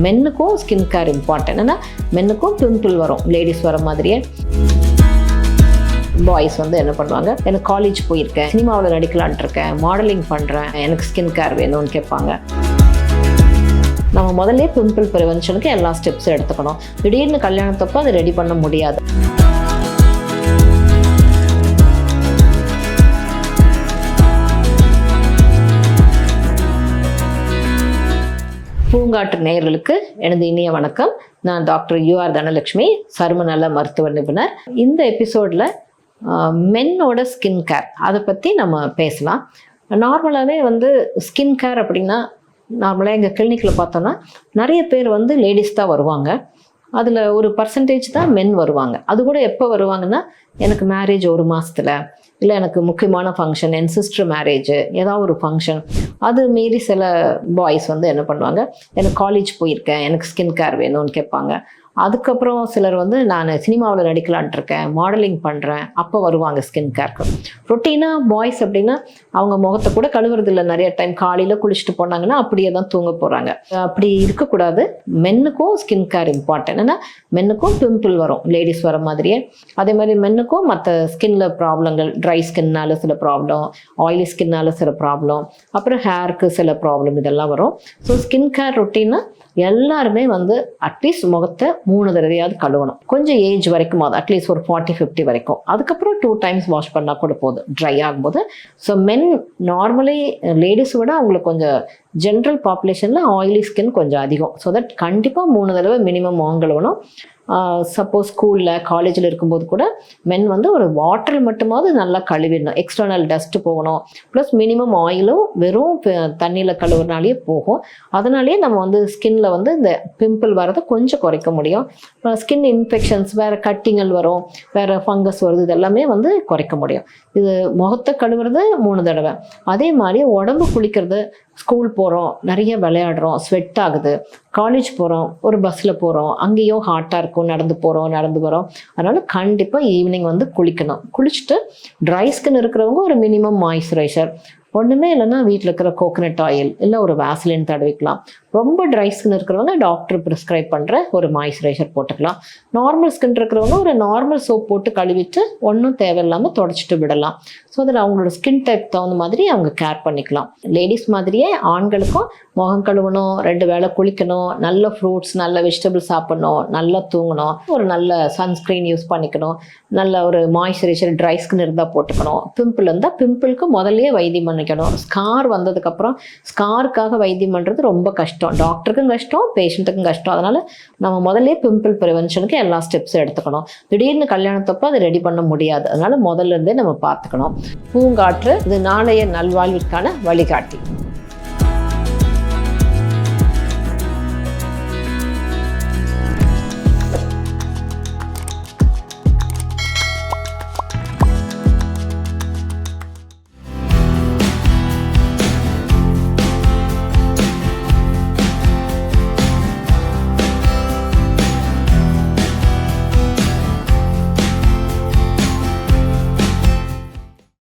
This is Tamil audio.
மென்னுக்கும் ஸ்கின் கேர் இம்பார்ட்டன்ட் ஏன்னா மென்னுக்கும் பிம்பிள் வரும். லேடிஸ் வர மாதிரியே. பாய்ஸ் வந்து என்ன பண்ணுவாங்க? எனக்கு காலேஜ் போயிருக்கேன். சினிமாவில் நடிக்கலான்ட்டு இருக்கேன் மாடலிங் பண்ணுறேன் எனக்கு ஸ்கின் கேர் வேணும்னு கேட்பாங்க. நம்ம முதல்ல பிம்பிள் ப்ரிவென்ஷனுக்கு எல்லா ஸ்டெப்ஸும் எடுத்துக்கணும். திடீர்னு கல்யாணத்தப்போ அதை ரெடி பண்ண முடியாது. பூங்காற்று நேயர்களுக்கு எனது இனிய வணக்கம். நான் டாக்டர் யூஆர் தனலட்சுமி சருமநல மருத்துவ நிபுணர். இந்த எபிசோடில் மென்னோட ஸ்கின் கேர் அதை பற்றி நம்ம பேசலாம். நார்மலாகவே வந்து ஸ்கின் கேர் அப்படின்னா நார்மலாக எங்கள் கிளினிக்கில் பார்த்தோன்னா நிறைய பேர் வந்து லேடிஸ் தான் வருவாங்க. அதில் ஒரு பர்சன்டேஜ் தான் மென் வருவாங்க. அது கூட எப்போ வருவாங்கன்னா எனக்கு மேரேஜ் ஒரு மாதத்தில் இல்லை எனக்கு முக்கியமான ஃபங்க்ஷன் என் சிஸ்டர் மேரேஜ் ஏதாவது ஒரு ஃபங்க்ஷன் அது மீறி சில பாய்ஸ் வந்து என்ன பண்ணுவாங்க எனக்கு காலேஜ் போயிருக்கேன் எனக்கு ஸ்கின் கேர் வேணும்னு கேட்பாங்க. அதுக்கப்புறம் சிலர் வந்து நான் சினிமாவில் நடிக்கலான்ட்டு இருக்கேன் மாடலிங் பண்ணுறேன் அப்போ வருவாங்க ஸ்கின் கேர்க்கு ரொட்டீனாக பாய்ஸ் அப்படின்னா அவங்க முகத்தை கூட கழுவுறது இல்லை நிறைய டைம் காலையில் குளிச்சுட்டு போனாங்கன்னா அப்படியே தான் தூங்க போகிறாங்க அப்படி இருக்கக்கூடாது. மென்னுக்கும் ஸ்கின் கேர் இம்பார்ட்டன்ட் ஏன்னா மென்னுக்கும் பிம்பிள் வரும். லேடிஸ் வர மாதிரியே. அதே மாதிரி மென்னுக்கும் மற்ற ஸ்கின்ல ப்ராப்ளங்கள் ட்ரை ஸ்கின்னால சில ப்ராப்ளம் ஆயிலி ஸ்கின்னால சில ப்ராப்ளம் அப்புறம் ஹேருக்கு சில ப்ராப்ளம் இதெல்லாம் வரும். ஸோ ஸ்கின் கேர் ரொட்டீனாக எல்லாருமே வந்து அட்லீஸ்ட் முகத்தை மூணு தடவையாவது கழுவணும். கொஞ்சம் ஏஜ் வரைக்கும் அது அட்லீஸ்ட் ஒரு ஃபார்ட்டி ஃபிஃப்டி வரைக்கும். அதுக்கப்புறம் டூ டைம்ஸ் வாஷ் பண்ணால் கூட போதும். ட்ரை ஆகும்போது. ஸோ மென் நார்மலி லேடிஸ் விட அவங்களுக்கு கொஞ்சம் ஜென்ரல் பாப்புலேஷனில் ஆயிலி ஸ்கின் கொஞ்சம் அதிகம். ஸோ தட் கண்டிப்பாக மூணு தடவை மினிமம் முகம் சப்போஸ் ஸ்கூலில் காலேஜில் இருக்கும்போது கூட மென் வந்து ஒரு வாட்டரில் மட்டுமாவது நல்லா கழுவிடணும். எக்ஸ்டர்னல் டஸ்ட்டு போகணும். ப்ளஸ் மினிமம் ஆயிலும் வெறும் தண்ணியில் கழுவுறனாலேயே போகும். அதனாலேயே நம்ம வந்து ஸ்கின்ல வந்து இந்த பிம்பிள் வரதை கொஞ்சம் குறைக்க முடியும். ஸ்கின் இன்ஃபெக்ஷன்ஸ் வேறு கட்டிங்கள் வரும் வேறு ஃபங்கஸ் வருது இதெல்லாமே வந்து குறைக்க முடியும். இது முகத்தை கழுவுறது மூணு தடவை. அதே மாதிரி உடம்பு குளிக்கிறது ஸ்கூல் போகிறோம் நிறைய விளையாடுறோம் ஸ்வெட் ஆகுது. காலேஜ் போகிறோம் ஒரு பஸ்ஸில் போகிறோம் அங்கேயும் ஹாட்டாக இருக்கும் நடந்து போகிறோம் நடந்து வரோம். அதனால் கண்டிப்பாக ஈவினிங் வந்து குளிக்கணும். குளிச்சுட்டு ட்ரை ஸ்கின் இருக்கிறவங்க ஒரு மினிமம் மாய்ஸ்சரைசர் ஒன்றுமே இல்லைன்னா வீட்டில் இருக்கிற கோகனட் ஆயில் இல்லை ஒரு வேஸ்லின் தடவிக்கலாம். ரொம்ப ட்ரை ஸ்கின் இருக்கிறவங்க டாக்டர் ப்ரிஸ்கிரைப் பண்ணுற ஒரு மாய்ஸ்சரைசர் போட்டுக்கலாம். நார்மல் ஸ்கின் இருக்கிறவங்க ஒரு நார்மல் சோப் போட்டு கழுவிட்டு ஒன்றும் தேவையில்லாமல் தொடச்சிட்டு விடலாம். ஸோ அதில் அவங்களோட ஸ்கின் டைப் தகுந்த மாதிரி அவங்க கேர் பண்ணிக்கலாம். லேடிஸ் மாதிரியே ஆண்களுக்கும் முகம் கழுவணும் ரெண்டு வேளை குளிக்கணும் நல்ல ஃப்ரூட்ஸ் நல்ல வெஜிடபிள்ஸ் சாப்பிடணும் நல்லா தூங்கணும் ஒரு நல்ல சன்ஸ்க்ரீன் யூஸ் பண்ணிக்கணும் நல்ல ஒரு மாய்ஸ்சரைசர் ட்ரை ஸ்கின் இருந்தால் போட்டுக்கணும். பிம்பிள் இருந்தால் பிம்பிளுக்கு முதல்லையே வைத்தியம் பண்ணிக்கணும் ஸ்கார் வந்ததுக்கப்புறம் ஸ்காருக்காக வைத்தியம் பண்ணுறது ரொம்ப கஷ்டம். டாக்டருக்கும் கஷ்டம் பேஷண்ட்டுக்கும் கஷ்டம். அதனால் நம்ம முதல்ல பிம்பிள் ப்ரிவென்ஷனுக்கு எல்லா ஸ்டெப்ஸும் எடுத்துக்கணும். திடீர்னு கல்யாணத்தப்போ அதை ரெடி பண்ண முடியாது. அதனால் முதல்ல இருந்தே நம்ம பார்த்துக்கணும். பூங்காற்று இது நாளைய நல்வாழ்விற்கான வழிகாட்டி.